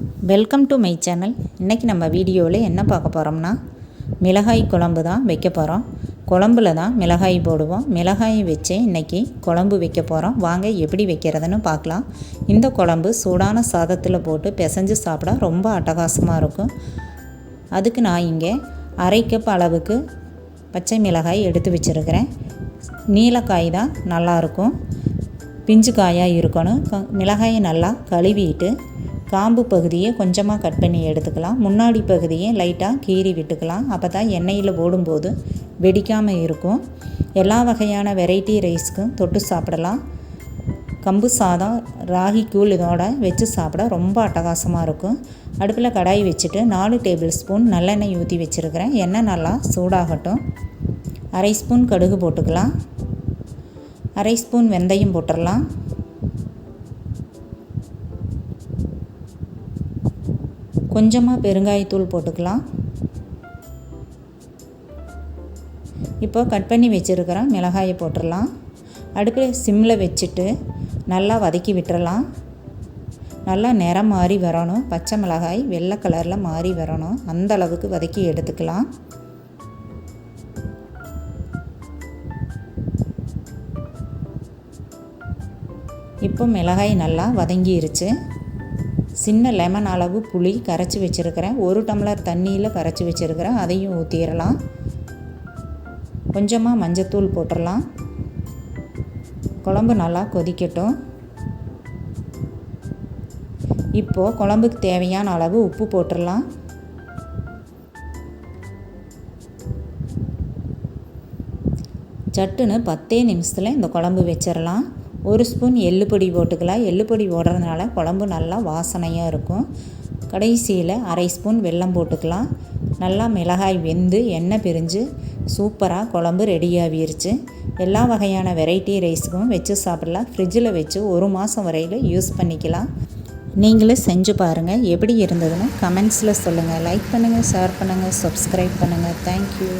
Welcome to my channel இன்றைக்கி நம்ம வீடியோவில் என்ன பார்க்க போகிறோம்னா மிளகாய் குழம்பு தான் வைக்க போகிறோம் குழம்புல தான் மிளகாய் போடுவோம். மிளகாயை வச்சு இன்றைக்கி குழம்பு வைக்க போகிறோம் வாங்க எப்படி வைக்கிறதுன்னு பார்க்கலாம். இந்த குழம்பு சூடான சாதத்தில் போட்டு பிசைஞ்சு சாப்பிட ரொம்ப அட்டகாசமாக இருக்கும். அதுக்கு நான் இங்கே அரை கப் அளவுக்கு பச்சை மிளகாய் எடுத்து வச்சுருக்கிறேன். நீலக்காய் தான் நல்லாயிருக்கும் பிஞ்சு காயாக இருக்கணும். க- மிளகாயை நல்லா கழுவிட்டு காம்பு பகுதியை கொஞ்சமாக கட் பண்ணி எடுத்துக்கலாம். முன்னாடி பகுதியை லைட்டாக கீறி விட்டுக்கலாம். அப்போ தான் எண்ணெயில் போடும்போது வெடிக்காமல் இருக்கும். எல்லா வகையான வெரைட்டி ரைஸ்க்கும் தொட்டு சாப்பிடலாம். கம்பு சாதம் ராகி கூழ் இதோட வச்சு சாப்பிட ரொம்ப அட்டகாசமாக இருக்கும். அடுப்பில் கடாய் வச்சுட்டு நாலு டேபிள் ஸ்பூன் நல்லெண்ணெய் ஊற்றி வச்சுருக்கிறேன். எண்ணெய் நல்லா சூடாகட்டும். அரை ஸ்பூன் கடுகு போட்டுக்கலாம். அரை ஸ்பூன் வெந்தயம் போட்டுடலாம் கொஞ்சமாக பெருங்காயத்தூள் போட்டுக்கலாம். இப்போ கட் பண்ணி வச்சுருக்கிற மிளகாயை போட்டுடலாம். அடுப்பில் சிம்மில் வச்சுட்டு நல்லா வதக்கி விட்டுறலாம். நல்லா நிறம் மாறி வரணும். பச்சை மிளகாய் வெள்ளை கலரில் மாறி வரணும். அந்த அளவுக்கு வதக்கி எடுத்துக்கலாம். இப்போ மிளகாய் நல்லா வதங்கிருச்சு. சின்ன லெமன் அளவு புளி கரைச்சி வச்சுருக்கிறேன். ஒரு டம்ளர் தண்ணியில் கரைச்சி வச்சுருக்கிறேன். அதையும் ஊற்றிடலாம் கொஞ்சமாக மஞ்சத்தூள் போட்டுடலாம் குழம்பு நல்லா கொதிக்கட்டும். இப்போது குழம்புக்கு தேவையான அளவு உப்பு போட்டுடலாம் சட்டுன்னு பத்தே நிமிஷத்தில் இந்த குழம்பு வச்சிடலாம் ஒரு ஸ்பூன் எள்ளு பொடி போட்டுக்கலாம். எள்ளு பொடி போடுறதுனால குழம்பு நல்லா வாசனையாக இருக்கும். கடைசியில் அரை ஸ்பூன் வெல்லம் போட்டுக்கலாம். நல்லா மிளகாய் வெந்து எண்ணெய் பிரிஞ்சு சூப்பராக குழம்பு ரெடியாகிருச்சு எல்லா வகையான வெரைட்டி ரைஸுக்கும் வச்சு சாப்பிடலாம். ஃப்ரிட்ஜில் வச்சு ஒரு மாதம் வரையில் யூஸ் பண்ணிக்கலாம். நீங்களும் செஞ்சு பாருங்கள் எப்படி இருந்ததுன்னு கமெண்ட்ஸில் சொல்லுங்கள் லைக் பண்ணுங்கள் ஷேர் பண்ணுங்கள் சப்ஸ்கிரைப் பண்ணுங்கள் தேங்க்யூ